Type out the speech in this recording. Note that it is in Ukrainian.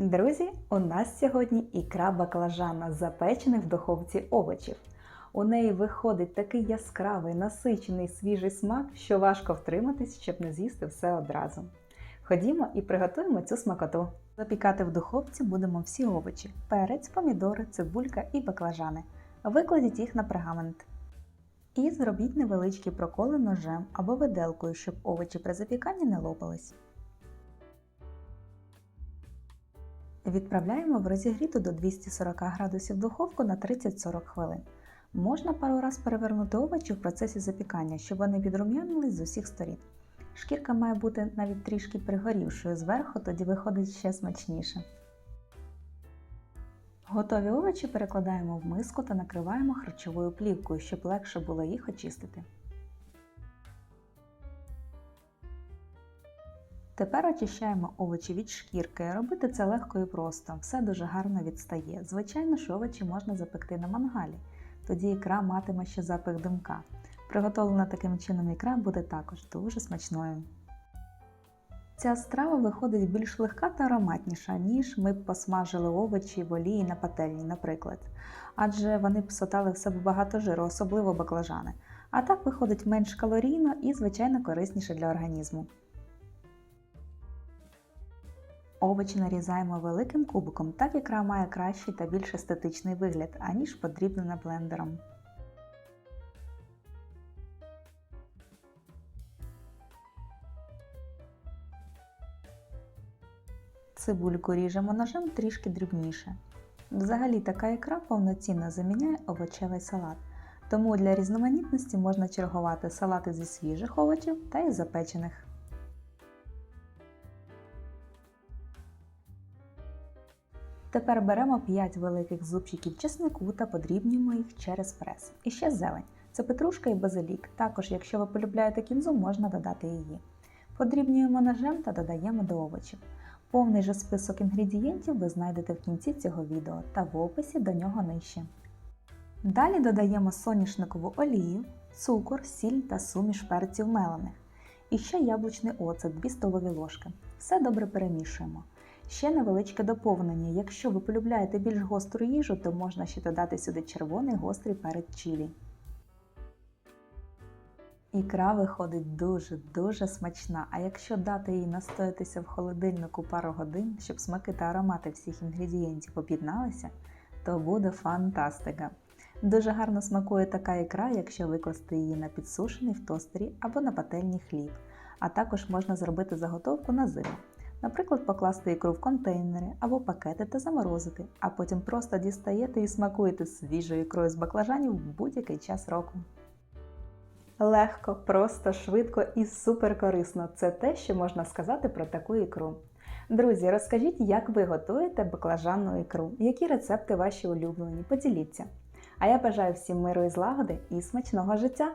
Друзі, у нас сьогодні ікра баклажана, запечених в духовці овочів. У неї виходить такий яскравий, насичений свіжий смак, що важко втриматись, щоб не з'їсти все одразу. Ходімо і приготуємо цю смакоту. Запікати в духовці будемо всі овочі: перець, помідори, цибулька і баклажани. Викладіть їх на пергамент. І зробіть невеличкі проколи ножем або виделкою, щоб овочі при запіканні не лопались. Відправляємо в розігріту до 240 градусів духовку на 30-40 хвилин. Можна пару раз перевернути овочі в процесі запікання, щоб вони підрум'янились з усіх сторін. Шкірка має бути навіть трішки пригорівшою зверху, тоді виходить ще смачніше. Готові овочі перекладаємо в миску та накриваємо харчовою плівкою, щоб легше було їх очистити. Тепер очищаємо овочі від шкірки. Робити це легко і просто, все дуже гарно відстає. Звичайно, що овочі можна запекти на мангалі, тоді ікра матиме ще запах димка. Приготовлена таким чином ікра буде також дуже смачною. Ця страва виходить більш легка та ароматніша, ніж ми б посмажили овочі в олії на пательні, наприклад. Адже вони б сотали в себе багато жиру, особливо баклажани. А так виходить менш калорійно і, звичайно, корисніше для організму. Овочі нарізаємо великим кубиком, так ікра має кращий та більш естетичний вигляд, аніж подрібнена блендером. Цибульку ріжемо ножем трішки дрібніше. Взагалі така ікра повноцінно заміняє овочевий салат, тому для різноманітності можна чергувати салати зі свіжих овочів та із запечених. Тепер беремо 5 великих зубчиків чеснику та подрібнюємо їх через прес. І ще зелень. Це петрушка і базилік. Також, якщо ви полюбляєте кінзу, можна додати її. Подрібнюємо ножем та додаємо до овочів. Повний же список інгредієнтів ви знайдете в кінці цього відео та в описі до нього нижче. Далі додаємо соняшникову олію, цукор, сіль та суміш перців мелених. І ще яблучний оцет 2 столові ложки. Все добре перемішуємо. Ще невеличке доповнення. Якщо ви полюбляєте більш гостру їжу, то можна ще додати сюди червоний гострий перець чилі. Ікра виходить дуже-дуже смачна, а якщо дати їй настоятися в холодильнику пару годин, щоб смаки та аромати всіх інгредієнтів об'єдналися, то буде фантастика. Дуже гарно смакує така ікра, якщо викласти її на підсушений в тостері або на пательні хліб, а також можна зробити заготовку на зиму. Наприклад, покласти ікру в контейнери або пакети та заморозити, а потім просто дістаєте і смакуєте свіжою ікрою з баклажанів в будь-який час року. Легко, просто, швидко і супер корисно це те, що можна сказати про таку ікру. Друзі, розкажіть, як ви готуєте баклажанну ікру, які рецепти ваші улюблені, поділіться. А я бажаю всім миру і злагоди і смачного життя!